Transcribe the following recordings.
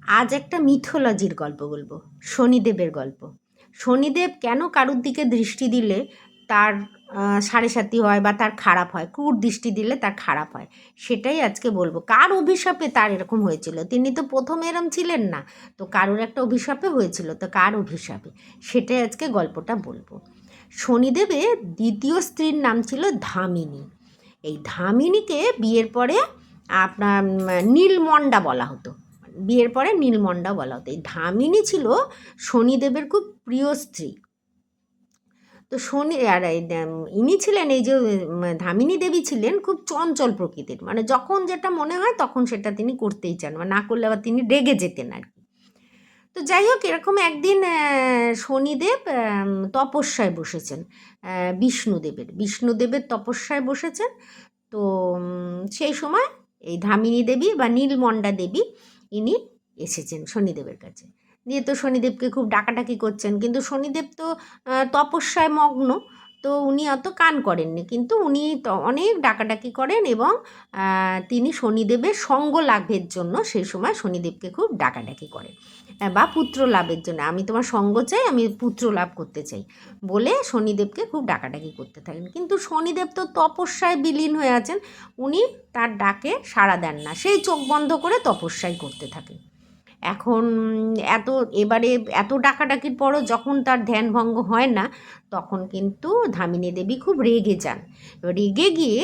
আজ একটা মিথোলজির গল্প বলব, শনিদেবের গল্প। শনিদেব কেন কারুর দিকে দৃষ্টি দিলে তার সাড়ে সাতি হয় বা তার খারাপ হয়? ক্রূর দৃষ্টি দিলে তার খারাপ হয়? সেটাই আজকে বলব। কার অভিশাপে তার এরকম হয়েছিল? তিনি তো প্রথম এরম ছিলেন না। তো কারোর একটা অভিশাপে হয়েছিল, তো কার অভিশাপে? সেটাই আজকে গল্পটা বলব। শনিদেবের দ্বিতীয় স্ত্রীর নাম ছিল ধামিনী। এই ধামিনীকে বিয়ের পরে আপনার নীলমণ্ডা বলা হতো। বিয়ের পরে নীলমণ্ডা বলা হতো এই ধামিনী ছিল শনিদেবের খুব প্রিয় স্ত্রী। তো শনি, আর ইনি ছিলেন এই যে ধামিনী দেবী ছিলেন খুব চঞ্চল প্রকৃতির। মানে যখন যেটা মনে হয় তখন সেটা তিনি করতেই চান, বা না করলে আবার তিনি রেগে যেতেন আর কি। তো যাই হোক, এরকম একদিন শনিদেব তপস্যায় বসেছেন বিষ্ণুদেবের। বিষ্ণুদেবের তপস্যায় বসেছেন। তো সেই সময় এই ধামিনী দেবী বা নীলমণ্ডা দেবী ইনি এসেছেন শনিদেবের কাছে। দিয়ে তো শনিদেবকে খুব ডাকাডাকি করছেন, কিন্তু শনিদেব তো তপস্যায় মগ্ন। তো উনি অত কান করেননি। কিন্তু উনি তো অনেক ডাকাডাকি করেন এবং তিনি শনিদেবের সঙ্গ লাভের জন্য সেই সময় শনিদেবকে খুব ডাকাডাকি করেন। বা পুত্র লাভের জন্য, আমি তোমার সঙ্গ চাই, আমি পুত্র লাভ করতে চাই বলে শনিদেবকে খুব ডাকাডাকি করতে থাকেন। কিন্তু শনিদেব তো তপস্যায় বিলীন হয়ে আছেন, উনি তার ডাকে সাড়া দেন না, সেই চোখ বন্ধ করে তপস্যায় করতে থাকেন। এখন এত, এবারে এত ডাকাডাকির পরও যখন তার ধ্যান ভঙ্গ হয় না, তখন কিন্তু ধামিনী দেবী খুব রেগে যান। রেগে গিয়ে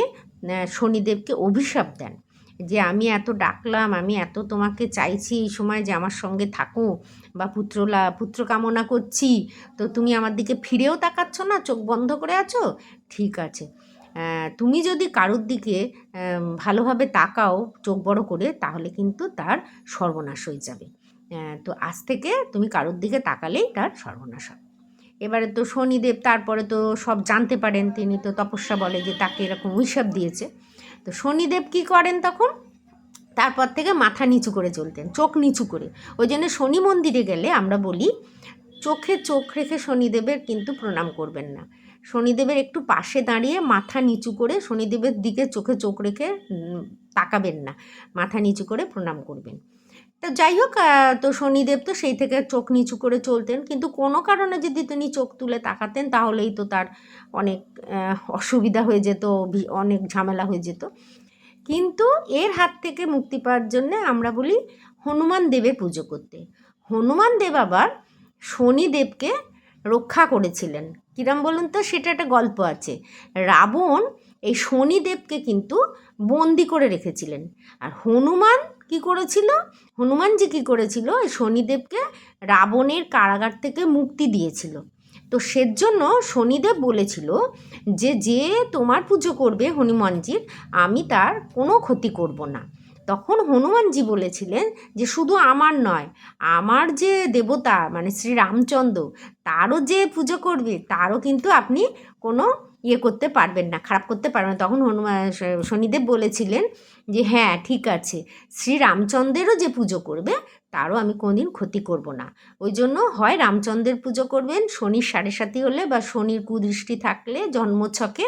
শনিদেবকে অভিশাপ দেন যে, আমি এত ডাকলাম, আমি এত তোমাকে চাইছি এই সময় যে আমার সঙ্গে থাকো বা পুত্রলা, পুত্র কামনা করছি, তো তুমি আমার দিকে ফিরেও তাকাচ্ছ না, চোখ বন্ধ করে আছো? ঠিক আছে। তুমি যদি কারোর দিকে ভালোভাবে তাকাও, চোখ বড় করে, তাহলে কিন্তু তার সর্বনাশ হয়ে যাবে। তো আজ থেকে তুমি কারোর দিকে তাকালেই তার সর্বনাশ হবে। এবারে তো শনিদেব, তারপরে তো সব জানতে পারেন, তিনি তো তপস্যা বলে যে তাকে এরকম অভিশাপ দিয়েছে। তো শনিদেব কি করেন তখন? তারপর থেকে মাথা নিচু করে চলতেন চোখ নিচু করে। ওই জন্য শনি মন্দিরে গেলে আমরা বলি চোখে চোখ রেখে শনিদেবের কিন্তু প্রণাম করবেন না। শনিদেবের একটু পাশে দাঁড়িয়ে মাথা নিচু করে শনিদেবের দিকে চোখে চোখ রেখে তাকাবেন না। মাথা নিচু করে প্রণাম করবেন। তো যাই হোক তো শনিদেব তো সেই থেকে চোখ নিচু করে চলতেন। কিন্তু কোনো কারণে যদি তিনি চোখ তুলে তাকাতেন, তাহলেই তো তার অনেক অসুবিধা হয়ে যেত অনেক ঝামেলা হয়ে যেত। কিন্তু এর হাত থেকে মুক্তি পাওয়ার জন্য আমরা বলি হনুমান দেবের পুজো করতে। হনুমান দেব আবার শনিদেবকে রক্ষা করেছিলেন। কিরাম বলুন তো? সেটা একটা গল্প আছে। রাবণ এই শনিদেবকে কিন্তু বন্দি করে রেখেছিলেন। আর হনুমান কি করেছিল? হনুমানজি কি করেছিল? এই শনিদেবকে রাবণের কারাগার থেকে মুক্তি দিয়েছিল। তো সেজন্য শনিদেব বলেছিল যে যে তোমার পুজো করবে হনুমানজির, আমি তার কোনো ক্ষতি করব না। তখন হনুমানজি বলেছিলেন যে শুধু আমার নয় আমার যে দেবতা মানে শ্রী রামচন্দ্র তারও যে পুজো করবে, তারও কিন্তু আপনি কোনো ইয়ে করতে পারবেন না, খারাপ করতে পারবেন না। তখন হনুমান শনিদেব বলেছিলেন যে হ্যাঁ ঠিক আছে, শ্রী রামচন্দ্রেরও যে পুজো করবে, তারও আমি কোনোদিন ক্ষতি করব না। ওই জন্য হয় রামচন্দ্রের পুজো করবেন, শনির সাড়ে সাতি হলে বা শনির কুদৃষ্টি থাকলে জন্মছকে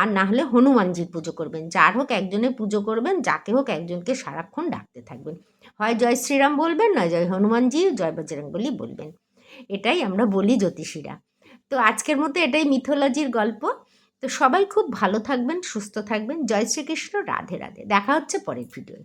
আর না হলে হনুমানজির পুজো করবেন। যার হোক একজনের পুজো করবেন, যাকে হোক একজনকে সারাক্ষণ ডাকতে থাকবেন। হয় জয় শ্রীরাম বলবেন, নয় জয় হনুমানজি, জয় বজরঙ্গলি বলবেন। এটাই আমরা বলি জ্যোতিষীরা। তো আজকের মতো এটাই মিথোলজির গল্প। তো সবাই খুব ভালো থাকবেন, সুস্থ থাকবেন। জয় শ্রীকৃষ্ণ, রাধে রাধে। দেখা হচ্ছে পরের ভিডিওয়